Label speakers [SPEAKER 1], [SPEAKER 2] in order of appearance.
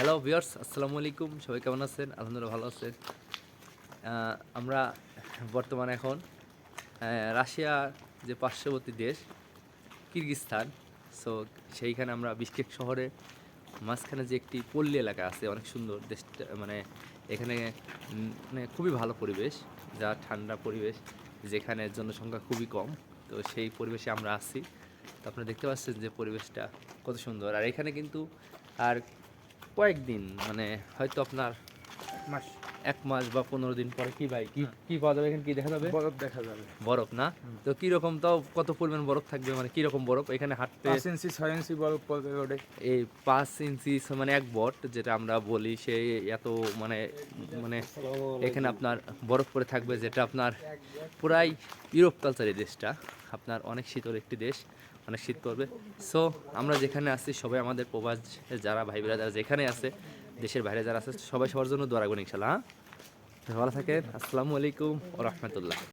[SPEAKER 1] Hello viewers আসসালামু আলাইকুম সবাই কেমন আছেন? আলহামদুলিল্লাহ ভালো আছেন। আমরা বর্তমানে এখন রাশিয়া যে পার্শ্ববর্তী দেশ কিরগিস্তান সো সেইখানে আমরা বিশকেক শহরে মাঝখানে যে একটি পল্লী এলাকা আছে, অনেক সুন্দর দেশটা মানে এখানে মানে খুবই ভালো পরিবেশ, যা ঠান্ডা পরিবেশ, যেখানে জনসংখ্যা খুবই কম। তো সেই পরিবেশে আমরা আছি। তো আপনারা দেখতে পাচ্ছেন যে পরিবেশটা কত সুন্দর। আর এখানে কিন্তু আর কয়েকদিন মানে হয়তো আপনার
[SPEAKER 2] মাস
[SPEAKER 1] এক মাস বা পনেরো দিন পরে? কি ভাই? কি কি পাওয়া যাবে এখানে? কি দেখা যাবে?
[SPEAKER 2] বরফ দেখা যাবে।
[SPEAKER 1] বরফ না? তো কি রকম তাও কত পরিমাণ বরফ থাকবে? মানে কি রকম বরফ? এখানে হাঁটতে
[SPEAKER 2] পাঁচ ইঞ্চি ছয় ইঞ্চি বরফ পড়বে ওঠে
[SPEAKER 1] এই পাঁচ ইঞ্চি মানে এক বট যেটা আমরা বলি সেই এত মানে মানে এখানে আপনার বরফ পরে থাকবে যেটা আপনার পুরাই ইউরোপ কালচারের দেশটা। আপনার অনেক শীতল একটি দেশ অনেক শীত করবে সো আমরা যেখানে আছি সবাই আমাদের প্রবাস যারা ভাই যারা যেখানে আছে দেশের বাইরে যারা আছে, সবাই সবার জন্য দোয়া রাখবেন ইনশাল্লাহ হ্যাঁ? ভালো থাকেন, আসসালামু আলাইকুম রহমতুল্লাহ